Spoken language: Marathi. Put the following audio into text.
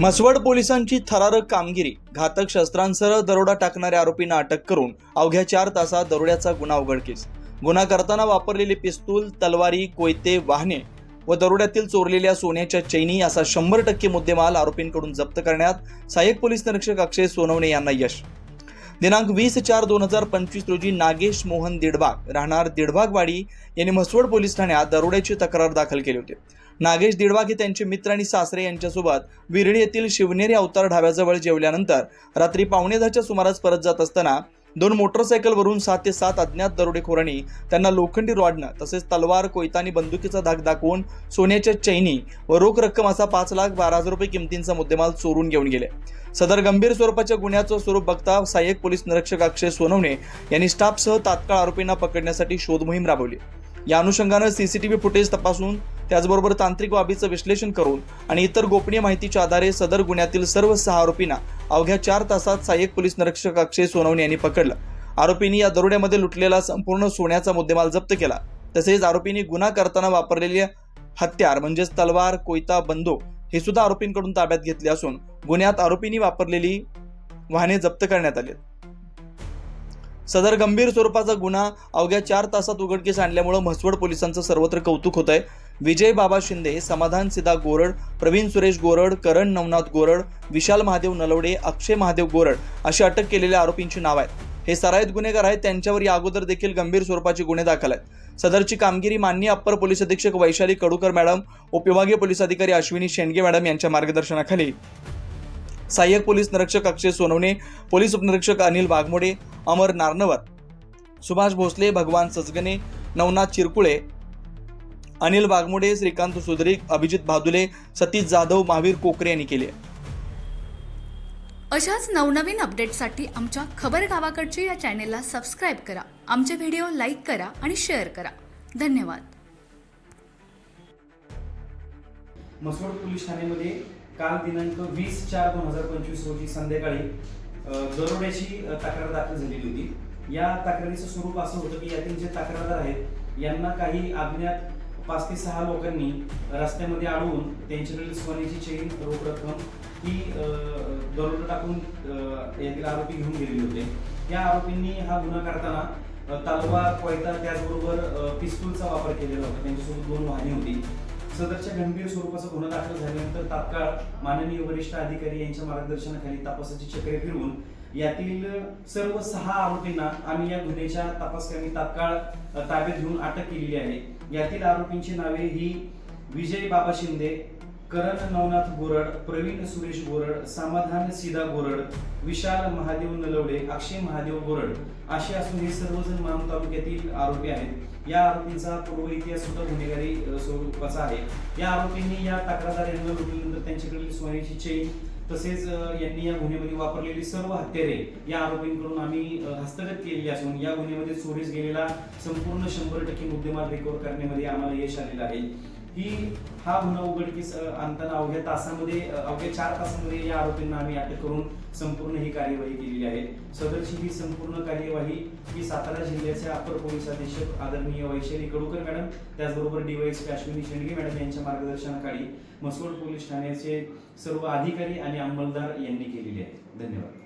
म्हसवड पोलिसांची थरारक कामगिरी घातक शस्त्रांसह दरोडा टाकणाऱ्या आरोपींना अटक करून अवघ्या चार तासात दरोड्याचा गुन्हा उघडकीस गुन्हा करताना वापरलेले पिस्तूल तलवारी कोयते वाहने व दरोड्यातील चोरलेल्या सोन्याच्या चैनी असा शंभर टक्के मुद्देमाल आरोपींकडून जप्त करण्यात सहाय्यक पोलीस निरीक्षक अक्षय सोनवणे यांना यश. दिनांक वीस चार दोन हजार पंचवीस रोजी नागेश मोहन दिडबाग राहणार दिडबागवाडी यांनी म्हसवड पोलीस ठाण्यात दरोड्याची तक्रार दाखल केली होती. नागेश दिडबाग हे त्यांचे मित्र आणि सासरे यांच्यासोबत विरळी येथील शिवनेरी अवतार ढाब्याजवळ जेवल्यानंतर रात्री पावणे दहाच्या सुमारास परत जात असताना दोन मोटरसायकलवरून सात ते सात अज्ञात दरोडेखोरांनी त्यांना लोखंडी रॉडनं तसेच तलवार कोयता आणि बंदुकीचा धाक दाखवून सोन्याच्या चैनी व रोख रक्कम असा पाच लाख बारा हजार रुपये किमतींचा मुद्देमाल चोरून घेऊन गेले. सदर गंभीर स्वरूपाच्या गुन्ह्याचं स्वरूप बघता सहाय्यक पोलीस निरीक्षक अक्षय सोनवणे यांनी स्टाफसह तात्काळ आरोपींना पकडण्यासाठी शोध मोहीम राबवली. या अनुषंगानं सीसीटीव्ही फुटेज तपासून त्याचबरोबर तांत्रिक बाबीचं विश्लेषण करून आणि इतर गोपनीय माहितीच्या आधारे सदर गुन्ह्यातील सर्व सहा आरोपींना अवघ्या चार तासात सहाय्यक पोलीस निरीक्षक अक्षय सोनवणे यांनी पकडलं. आरोपींनी या दरोड्यामध्ये लुटलेला संपूर्ण सोन्याचा मुद्देमाल जप्त केला. तसेच आरोपींनी गुन्हा करताना वापरलेले हत्यार म्हणजेच तलवार कोयता बंदूक हे सुद्धा आरोपींकडून ताब्यात घेतले असून गुन्ह्यात आरोपींनी वापरलेली वाहने जप्त करण्यात आली सदर गंभीर स्वरूपाचा गुन्हा अवघ्या चार तासात उघडकीस आणल्यामुळे म्हसवड पोलिसांचं सर्वत्र कौतुक होत आहे विजय बाबा शिंदे समाधान सिदा गोरड प्रवीण सुरेश गोरड करण नवनाथ गोरड विशाल महादेव नलवडे अक्षय महादेव गोरड अशी अटक केलेल्या आरोपींची नाव आहेत. हे सराईत गुन्हेगार आहेत त्यांच्यावर या अगोदर देखील गंभीर स्वरूपाचे गुन्हे दाखल आहेत. सदरची कामगिरी मान्य अप्पर पोलीस अधीक्षक वैशाली कडूकर मॅडम उपविभागीय पोलीस अधिकारी अश्विनी शेंडगे मॅडम यांच्या मार्गदर्शनाखाली. सहाय्यक पोलीस निरीक्षक अक्षय सोनवणे पोलीस उपनिरीक्षक अनिल वाघमोडे अमर नारनवर सुभाष भोसले भगवान सजगने नवनाथ चिरकुळे अनिल वाघमोडे श्रीकांत सुधरिक अभिजित भादुले सतीश जाधव महावीर कोकरे यांनी केले अशाच नवनवीन अपडेटसाठी आमच्या खबर गावाकडच्या या चॅनेलला सबस्क्राईब करा. आमचे व्हिडिओ लाईक करा आणि शेअर करा. धन्यवाद. म्हसवड पोलीस ठाण्यामध्ये काल दिनांक वीस चार दोन हजार पंचवीस रोजी संध्याकाळी दरोड्याची तक्रार दाखल झालेली होती. या तक्रारीचं स्वरूप असं होतं की यातील जे तक्रारदार आहेत यांना काही अज्ञात पाच ते सहा लोकांनी रस्त्यामध्ये अडवून त्यांच्याकडील सोन्याची चेन रोख रक्कम ही अ, दरोडा टाकून अ, यातील आरोपी घेऊन गेलेले होते. या आरोपींनी हा गुन्हा करताना अ, कोयता त्याचबरोबर पिस्तूलचा वापर केलेला होता. त्यांच्यासोबत दोन वाहने होती. सदरच्या गंभीर स्वरूपाचा गुन्हा दाखल झाल्यानंतर तात्काळ माननीय वरिष्ठ अधिकारी यांच्या मार्गदर्शनाखाली तपासाची चक्रे फिरवून यातील सर्व सहा आरोपींना आम्ही या गुन्ह्याच्या तपासकांनी तात्काळ ताब्यात घेऊन अटक केलेली आहे. यातील आरोपींची नावे ही विजय बाबा शिंदे करण नवनाथ बोरड प्रवीण सुरेश बोरड समाधान सीदा गोरड विशाल महादेव नलवडे अक्षय महादेव बोरड असे असून हे सर्वजण माम तालुक्यातील आरोपी आहेत. या आरोपींचा पूर्व इतिहास सुद्धा गुन्हेगारी स्वरूपाचा आहे. या आरोपींनी या तक्रारदार यांना लुटल्यानंतर त्यांच्याकडील सोन्याची चेन तसेच यांनी या गुन्ह्यामध्ये वापरलेली सर्व हत्यारे या आरोपींकडून आम्ही हस्तगत केलेली असून या गुन्ह्यामध्ये चोरीस गेलेला संपूर्ण शंभर टक्के मुद्देमाल रिकव्हर करण्यामध्ये आम्हाला यश आलेलं आहे. ही हा गुन्हा उघडकीस आणताना अवघ्या तासामध्ये अवघ्या चार तासामध्ये या आरोपींना आम्ही अटक करून संपूर्ण ही कार्यवाही केलेली आहे. सदरची ही संपूर्ण कार्यवाही ही सातारा जिल्ह्याचे अपर पोलीस अधीक्षक आदरणीय वैशाली कडूकर मॅडम त्याचबरोबर डीवायएसपी अश्विनी शेंडगे मॅडम यांच्या मार्गदर्शनाखाली मसवड पोलीस ठाण्याचे सर्व अधिकारी आणि अंमलदार यांनी केलेली आहे. धन्यवाद.